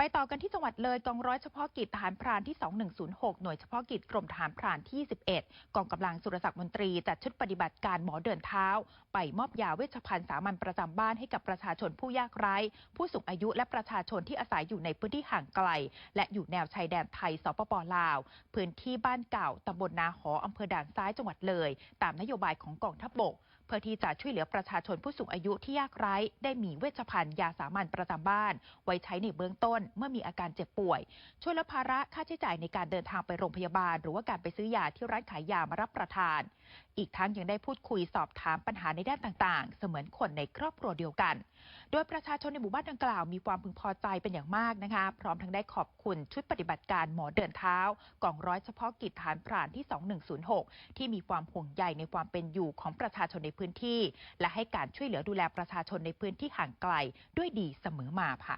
ไปต่อกันที่จังหวัดเลยกองร้อยเฉพาะกิจทหารพรานที่ 2106 หน่วยเฉพาะกิจกรมทหารพรานที่ 11 กองกำลังสุรศักดิ์มนตรีจัดชุดปฏิบัติการหมอเดินเท้า ไปมอบยาเวชภัณฑ์สามัญประจำบ้านให้กับประชาชนผู้ยากไร้ ผู้สูงอายุและประชาชนที่อาศัยอยู่ในพื้นที่ห่างไกล และอยู่แนวชายแดนไทยสปปลาว พื้นที่บ้านเก่าตำบลนาหออำเภอด่านซ้ายจังหวัดเลย ตามนโยบายของกองทัพบกเพื่อที่จะช่วยเหลือประชาชนผู้สูงอายุที่ยากไร้ ได้มีเวชภัณฑ์ยาสามัญประจำบ้าน ไว้ใช้ในเบื้องต้นเมื่อมีอาการเจ็บป่วย ช่วยลดภาระค่าใช้จ่ายในการเดินทางไปโรงพยาบาล หรือว่าการไปซื้อยาที่ร้านขายยามารับประทาน อีกทั้งยังได้พูดคุยสอบถามปัญหาในด้านต่าง ๆ เสมือนคนในครอบครัวเดียวกัน โดยประชาชนในหมู่บ้านดังกล่าวมีความพึงพอใจเป็นอย่างมากนะคะ พร้อมทั้งได้ขอบคุณชุดปฏิบัติการหมอเดินเท้ากองร้อยเฉพาะกิจฐานพรานที่ 2106 ที่มีความห่วงใยในความเป็นอยู่ของประชาชนในพื้นที่ และให้การช่วยเหลือดูแลประชาชนในพื้นที่ห่างไกลด้วยดีเสมอมาค่ะ